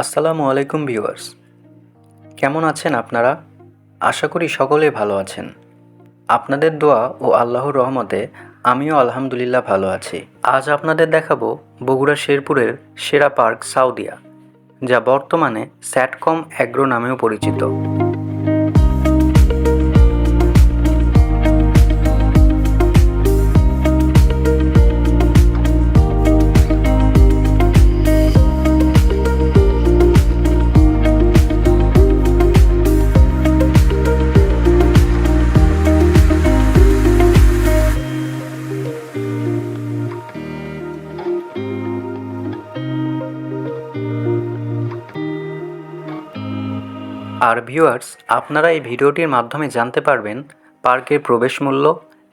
আসসালামু আলাইকুম ভিউয়ার্স। কেমন আছেন আপনারা? আশা করি সকলে ভালো আছেন। আপনাদের দোয়া ও আল্লাহর রহমতে আমিও আলহামদুলিল্লাহ ভালো আছি। আজ আপনাদের দেখাবো বগুড়া শেরপুরের সেরা পার্ক সাউদিয়া, যা বর্তমানে স্যাটকম অ্যাগ্রো নামেও পরিচিত। আর ভিউয়ার্স আপনারা এই ভিডিওটির মাধ্যমে জানতে পারবেন পার্কের প্রবেশ মূল্য,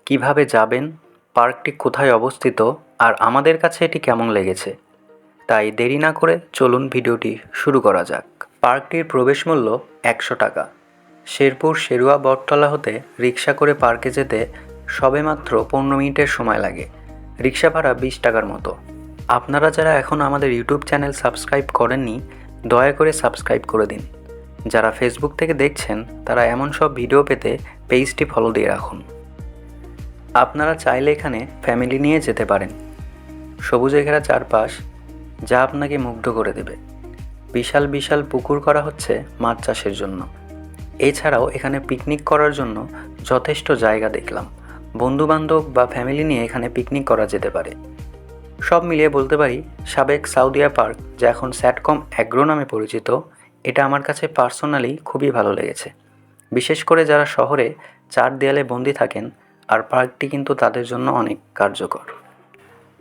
কীভাবে যাবেন, পার্কটি কোথায় অবস্থিত, আর আমাদের কাছে এটি কেমন লেগেছে। তাই দেরি না করে চলুন ভিডিওটি শুরু করা যাক। পার্কটির প্রবেশ মূল্য একশো টাকা। শেরপুর শেরুয়া বটতলা হতে রিক্সা করে পার্কে যেতে সবেমাত্র পনেরো মিনিটের সময় লাগে। রিক্সা ভাড়া বিশ টাকার মতো। আপনারা যারা এখন আমাদের ইউটিউব চ্যানেল সাবস্ক্রাইব করেননি, দয়া করে সাবস্ক্রাইব করে দিন। যারা ফেসবুক থেকে দেখছেন, তারা এমন সব ভিডিও পেতে পেজটি ফলো দিয়ে রাখুন। আপনারা চাইলে এখানে ফ্যামিলি নিয়ে যেতে পারেন। সবুজে ঘেরা চারপাশ যা আপনাকে মুগ্ধ করে দেবে। বিশাল বিশাল পুকুর করা হচ্ছে মাছ চাষের জন্য। এছাড়াও এখানে পিকনিক করার জন্য যথেষ্ট জায়গা দেখলাম। বন্ধুবান্ধব বা ফ্যামিলি নিয়ে এখানে পিকনিক করা যেতে পারে। সব মিলিয়ে বলতে পারি, সাবেক সাউদিয়া পার্ক, যা এখন স্যাটকম অ্যাগ্রো নামে পরিচিত এটা আমার কাছে পার্সোনালি খুবই ভালো লেগেছে। বিশেষ করে যারা শহরে চার দেয়ালে বন্দি থাকেন, আর পার্কটি কিন্তু তাদের জন্য অনেক কার্যকর।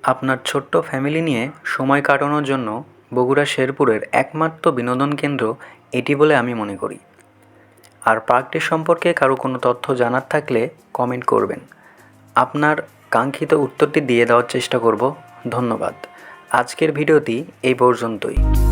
আপনার ছোট্ট ফ্যামিলি নিয়ে সময় কাটানোর জন্য বগুড়া শেরপুরের একমাত্র বিনোদন কেন্দ্র এটি বলে আমি মনে করি। আর পার্কটি সম্পর্কে কারও কোনো তথ্য জানার থাকলে কমেন্ট করবেন। আপনার কাঙ্ক্ষিত উত্তরটি দিয়ে দেওয়ার চেষ্টা করব। ধন্যবাদ। আজকের ভিডিওটি এই পর্যন্তই।